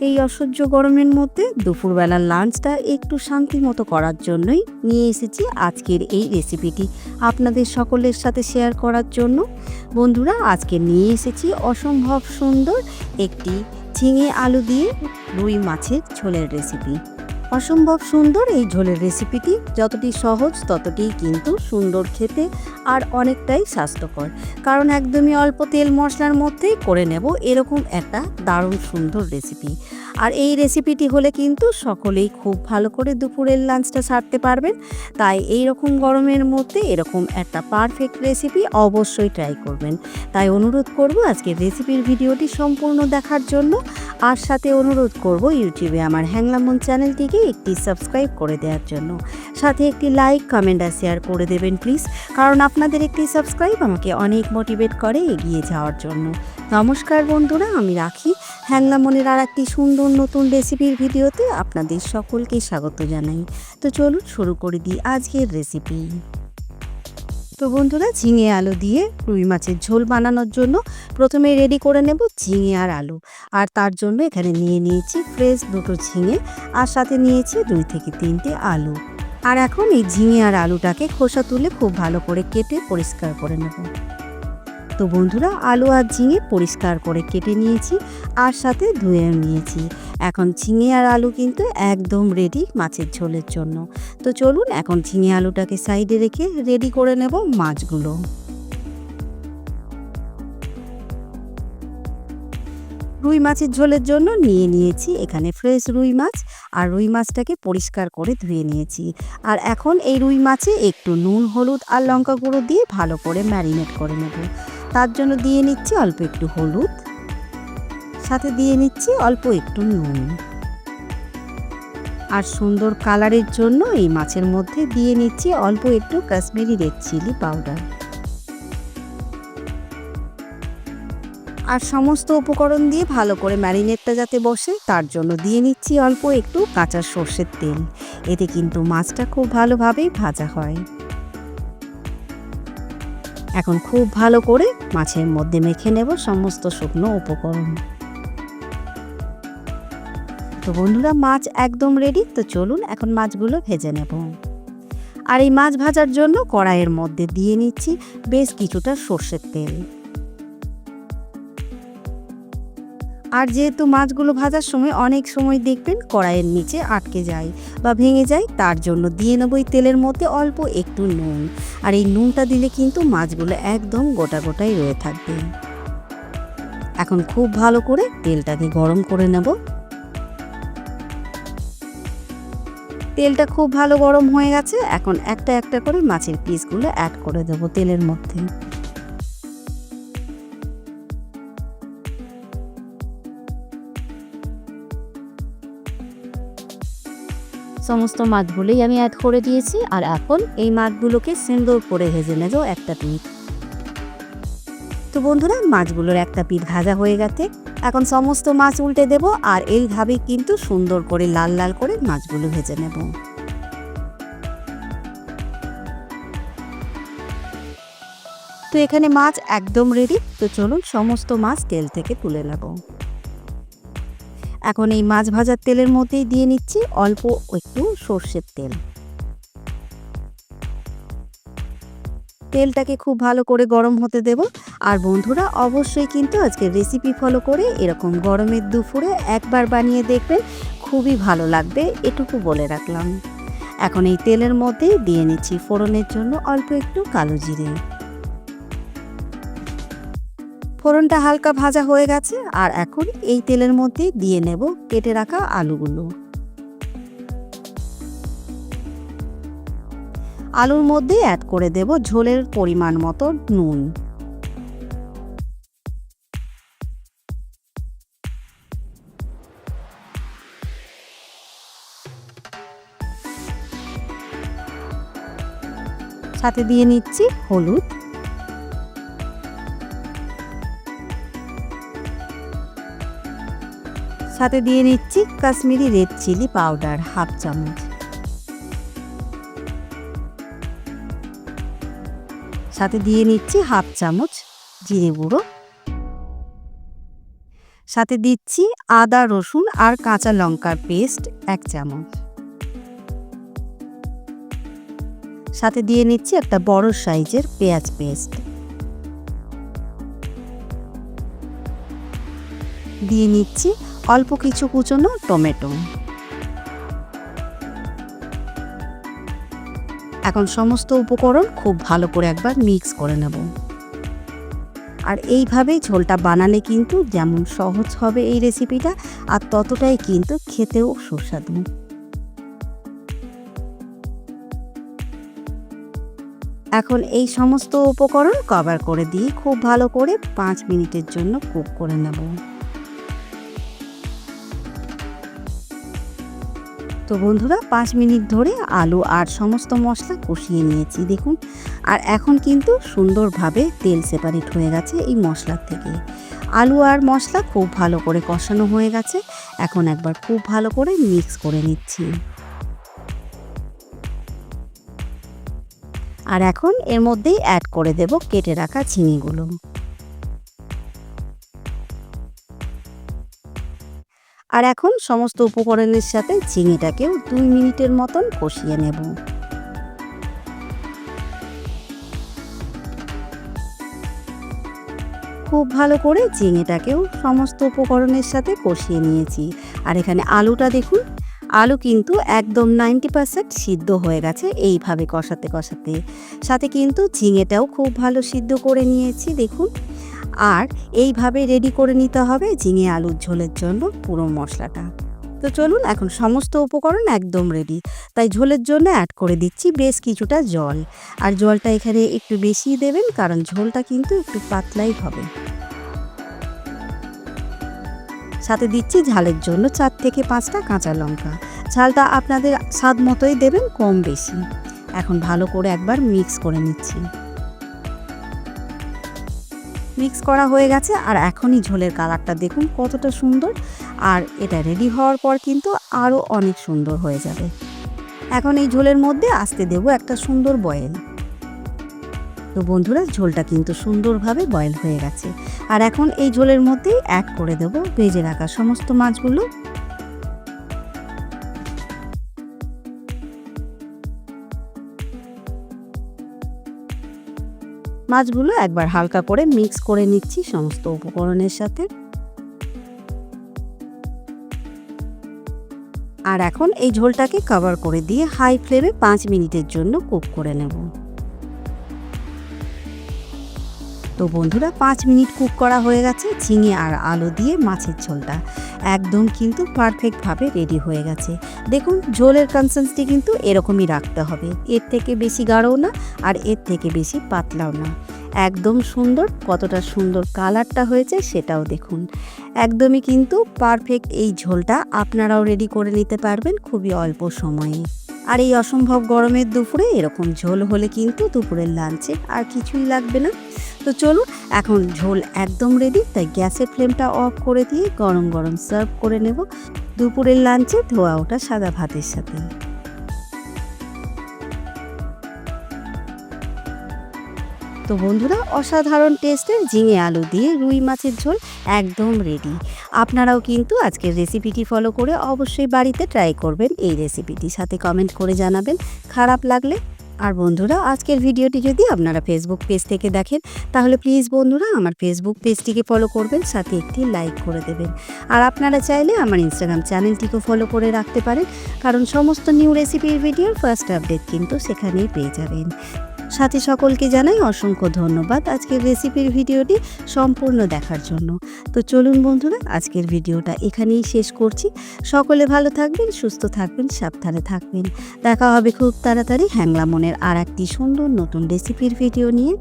এই অসহ্য গরমের মধ্যে দুপুরবেলার লাঞ্চটা একটু শান্তি মতো করার জন্যই নিয়ে এসেছি আজকের এই রেসিপিটি আপনাদের সকলের সাথে শেয়ার করার জন্য। বন্ধুরা, আজকে নিয়ে এসেছি অসম্ভব সুন্দর একটি ঝিঙে আলু দিয়ে রুই মাছের ঝোলের রেসিপি অসম্ভব সুন্দর এই ঝোলের রেসিপিটি। যতটি সহজ, ততটিই কিন্তু সুন্দর খেতে আর অনেকটাই স্বাস্থ্যকর। কারণ একদমই অল্প তেল মশলার মধ্যেই করে নেব এরকম একটা দারুণ সুন্দর রেসিপি। আর এই রেসিপিটি হলে কিন্তু সকলেই খুব ভালো করে দুপুরের লাঞ্চটা সারতে পারবেন। তাই এই রকম গরমের মধ্যে এরকম একটা পারফেক্ট রেসিপি অবশ্যই ট্রাই করবেন। তাই অনুরোধ করব আজকে রেসিপির ভিডিওটি সম্পূর্ণ দেখার জন্য। আর সাথে অনুরোধ করব ইউটিউবে আমার হ্যাংলামন চ্যানেলটিকে একটি সাবস্ক্রাইব করে দেওয়ার জন্য। সাথে একটি লাইক কমেন্ট আর শেয়ার করে দেবেন প্লিজ কারণ আপনাদের একটি সাবস্ক্রাইব আমাকে অনেক মোটিভেট করে এগিয়ে যাওয়ার জন্য। নমস্কার বন্ধুরা, আমি রাখি। হ্যাংলামনের আর একটি সুন্দর নতুন রেসিপির ভিডিওতে আপনাদের সকলকে স্বাগত জানাই। তো চলুন শুরু করে দিই আজকের রেসিপি। তো বন্ধুরা, ঝিঙে আলু দিয়ে রুই মাছের ঝোল বানানোর জন্য প্রথমে রেডি করে নেব ঝিঙে আর আলু। আর তার জন্য এখানে নিয়ে নিয়েছি ফ্রেশ দুটো ঝিঙে আর সাথে নিয়েছি দুই থেকে তিনটে আলু। আর এখন এই ঝিঙে আর আলুটাকে খোসা তুলে খুব ভালো করে কেটে পরিষ্কার করে নেব। তো বন্ধুরা, আলু আর ঝিঙে পরিষ্কার করে কেটে নিয়েছি আর সাথে ধুয়েও নিয়েছি। এখন ঝিঙে আর আলু কিন্তু একদম রেডি মাছের ঝোলের জন্য। তো চলুন এখন ঝিঙে আলুটাকে সাইডে রেখে রেডি করে নেব মাছগুলো। রুই মাছের ঝোলের জন্য নিয়ে নিয়েছি এখানে ফ্রেশ রুই মাছ আর রুই মাছটাকে পরিষ্কার করে ধুয়ে নিয়েছি। আর এখন এই রুই মাছে একটু নুন, হলুদ আর লঙ্কা গুঁড়ো দিয়ে ভালো করে ম্যারিনেট করে নেব। তার জন্য দিয়ে নিচ্ছি অল্প একটু হলুদ। সাথে দিয়ে নিচ্ছি অল্প একটু নুন। আর সুন্দর কালারের জন্য এই মাছের মধ্যে দিয়ে নিচ্ছি অল্প একটু কাশ্মীরি রেড চিলি পাউডার। আর সমস্ত উপকরণ দিয়ে ভালো করে ম্যারিনেটটা যাতে বসে, তার জন্য দিয়ে নিচ্ছি অল্প একটু কাঁচা সর্ষের তেল। এতে কিন্তু মাছটা খুব ভালোভাবেই ভাজা হয়। এখন খুব ভালো করে মাছের মধ্যে মেখে নেব সমস্ত শুকনো উপকরণ। তো বন্ধুরা, মাছ একদম রেডি তো চলুন এখন মাছগুলো ভেজে নেব। আর এই মাছ ভাজার জন্য কড়াইয়ের মধ্যে দিয়ে নিচ্ছি বেশ কিছুটা সর্ষের তেল। আর যেহেতু মাছগুলো ভাজার সময় অনেক সময় দেখবেন কড়াইয়ের নিচে আটকে যায় বা ভেঙে যায়, তার জন্য দিয়ে নেব এই তেলের মধ্যে অল্প একটু নুন। আর এই নুনটা দিলে কিন্তু মাছগুলো একদম গোটা গোটাই রয়ে থাকবে। এখন খুব ভালো করে তেলটাকে গরম করে নেব। তেলটা খুব ভালো গরম হয়ে গেছে, এখন একটা একটা করে মাছের পিসগুলো অ্যাড করে দেবো তেলের মধ্যে। সমস্ত মাছগুলোই আমি অ্যাড করে দিয়েছি, আর এখন এই মাছগুলোকে সুন্দর করে ভেজে নেব একটা পিঠ। তো বন্ধুরা, মাছগুলোর একটা পিঠ ভাজা হয়ে গেছে। এখন সমস্ত মাছ উল্টে দেব, আর এইভাবে কিন্তু সুন্দর করে লাল লাল করে মাছগুলো ভেজে নেব। তো এখানে মাছ একদম রেডি তো চলুন সমস্ত মাছ তেল থেকে তুলে নেব। এখন এই মাছ ভাজার তেলের মধ্যেই দিয়ে নিচ্ছি অল্প একটু সর্ষের তেল। তেলটাকে খুব ভালো করে গরম হতে দেব। আর বন্ধুরা, অবশ্যই কিন্তু আজকে রেসিপি ফলো করে এরকম গরমের দুপুরে একবার বানিয়ে দেখবেন, খুবই ভালো লাগবে, এটুকু বলে রাখলাম। এখন এই তেলের মধ্যে দিয়ে নিচ্ছি ফোড়নের জন্য অল্প একটু কালো জিরে। ফোড়নটা হালকা ভাজা হয়ে গেছে, আর এখন এই তেলের মধ্যে দিয়ে নেব কেটে রাখা আলুগুলো। আলুর মধ্যে অ্যাড করে দেব ঝোলের পরিমাণ মতো নুন। সাথে দিয়ে নিচ্ছি হলুদ। সাথে দিয়ে নিচ্ছি Kashmiri red chilli powder, half চামচ। সাথে দিয়ে নিচ্ছি হাফ চামচ জিরে গুঁড়ো। সাথে দিচ্ছি আদা, রসুন আর কাঁচা লঙ্কার পেস্ট, এক চামচ। সাথে দিয়ে নিচ্ছি একটা বড় সাইজের পেঁয়াজ পেস্ট। দিয়ে নিচ্ছি অল্প কিছু কুচনো টমেটো। এখন সমস্ত উপকরণ খুব ভালো করে একবার মিক্স করে নেব। আর এইভাবেই ঝোলটা বানালে কিন্তু যেমন সহজ হবে এই রেসিপিটা, আর ততটাই কিন্তু খেতেও সুস্বাদু। এখন এই সমস্ত উপকরণ কভার করে দিয়ে খুব ভালো করে পাঁচ মিনিটের জন্য কুক করে নেব। তো বন্ধুরা, পাঁচ মিনিট ধরে আলু আর সমস্ত মশলা কষিয়ে নিয়েছি, দেখুন। আর এখন কিন্তু সুন্দরভাবে তেল সেপারেট হয়ে গেছে এই মশলার থেকে। আলু আর মশলা খুব ভালো করে কষানো হয়ে গেছে। এখন একবার খুব ভালো করে মিক্স করে নিচ্ছি। আর এখন এর মধ্যেই অ্যাড করে দেব কেটে রাখা চিনিগুলো আর এখন সমস্ত উপকরণের সাথে ঝিঙেটাকেও দুই মিনিটের মতন কষিয়ে নেব। খুব ভালো করে ঝিঙেটাকেও সমস্ত উপকরণের সাথে কষিয়ে নিয়েছি। আর এখানে আলুটা দেখুন, আলু কিন্তু একদম নাইনটি পার্সেন্ট সিদ্ধ হয়ে গেছে এইভাবে কষাতে কষাতে। সাথে কিন্তু ঝিঙেটাও খুব ভালো সিদ্ধ করে নিয়েছি, দেখুন। আর এইভাবে রেডি করে নিতে হবে ঝিঙে আলুর ঝোলের জন্য পুরো মশলাটা। তো চলুন এখন সমস্ত উপকরণ একদম রেডি তাই ঝোলের জন্য অ্যাড করে দিচ্ছি বেশ কিছুটা জল। আর জলটা এখানে একটু বেশি দেবেন, কারণ ঝোলটা কিন্তু একটু পাতলাই হবে। সাথে দিচ্ছি ঝালের জন্য চার থেকে পাঁচটা কাঁচা লঙ্কা। ঝালটা আপনাদের স্বাদ মতোই দেবেন, কম বেশি। এখন ভালো করে একবার মিক্স করে নিচ্ছি। মিক্স করা হয়ে গেছে আর এখনই ঝোলের কালারটা দেখুন কতটা সুন্দর। আর এটা রেডি হওয়ার পর কিন্তু আরও অনেক সুন্দর হয়ে যাবে। এখন এই ঝোলের মধ্যে আসতে দেব একটা সুন্দর বয়েল তো বন্ধুরা, ঝোলটা কিন্তু সুন্দরভাবে বয়েল হয়ে গেছে। আর এখন এই ঝোলের মধ্যেই অ্যাড করে দেব ভেজে রাখা সমস্ত মাছগুলো। মাছগুলো একবার হালকা করে মিক্স করে নিচ্ছি সমস্ত উপকরণের সাথে। আর এখন এই ঝোলটাকে কভার করে দিয়ে হাই ফ্লেমে পাঁচ মিনিটের জন্য কুক করে নেব। তো বন্ধুরা, পাঁচ মিনিট কুক করা হয়ে গেছে, ঝিঙে আর আলু দিয়ে মাছের ঝোলটা। একদম কিন্তু পারফেক্টভাবে রেডি হয়ে গেছে। দেখুন, ঝোলের কনসেন্সটি কিন্তু এরকমই রাখতে হবে। এর থেকে বেশি গাঢ়ও না, আর এর থেকে বেশি পাতলাও না। একদম সুন্দর, কতটা সুন্দর কালারটা হয়েছে সেটাও দেখুন। একদমই কিন্তু পারফেক্ট এই ঝোলটা আপনারাও রেডি করে নিতে পারবেন খুবই অল্প সময়ে। আর এই অসম্ভব গরমের দুপুরে এরকম ঝোল হলে কিন্তু দুপুরের লাঞ্চে আর কিছুই লাগবে না। তো চলুন, এখন ঝোল একদম রেডি তাই গ্যাসের ফ্লেমটা অফ করে দিয়ে গরম গরম সার্ভ করে নেব। দুপুরের লাঞ্চে ধোয়া ওটা সাদা ভাতের সাথে। তো বন্ধুরা, অসাধারণ টেস্টের ঝিঙে আলু দিয়ে রুই মাছের ঝোল একদম রেডি আপনারাও কিন্তু আজকের রেসিপিটি ফলো করে অবশ্যই বাড়িতে ট্রাই করবেন এই রেসিপিটি সাথে কমেন্ট করে জানাবেন খারাপ লাগলে। আর বন্ধুরা, আজকের ভিডিওটি যদি আপনারা ফেসবুক পেজ থেকে দেখেন, তাহলে প্লিজ বন্ধুরা, আমার ফেসবুক পেজটিকে ফলো করবেন, সাথে একটি লাইক করে দেবেন। আর আপনারা চাইলে আমার ইনস্টাগ্রাম চ্যানেলটিকেও ফলো করে রাখতে পারেন, কারণ সমস্ত নিউ রেসিপির ভিডিওর ফার্স্ট আপডেট কিন্তু সেখানেই পেয়ে যাবেন। সাথে সকলকে জানাই অসংখ্য ধন্যবাদ আজকের রেসিপির ভিডিওটি সম্পূর্ণ দেখার জন্য। তো চলুন বন্ধুরা, আজকের ভিডিওটা এখানেই শেষ করছি। সকলে ভালো থাকবেন, সুস্থ থাকবেন, সাবধানে থাকবেন। দেখা হবে খুব তাড়াতাড়ি হ্যাংলা মনের আর একটি সুন্দর নতুন রেসিপির ভিডিও নিয়ে।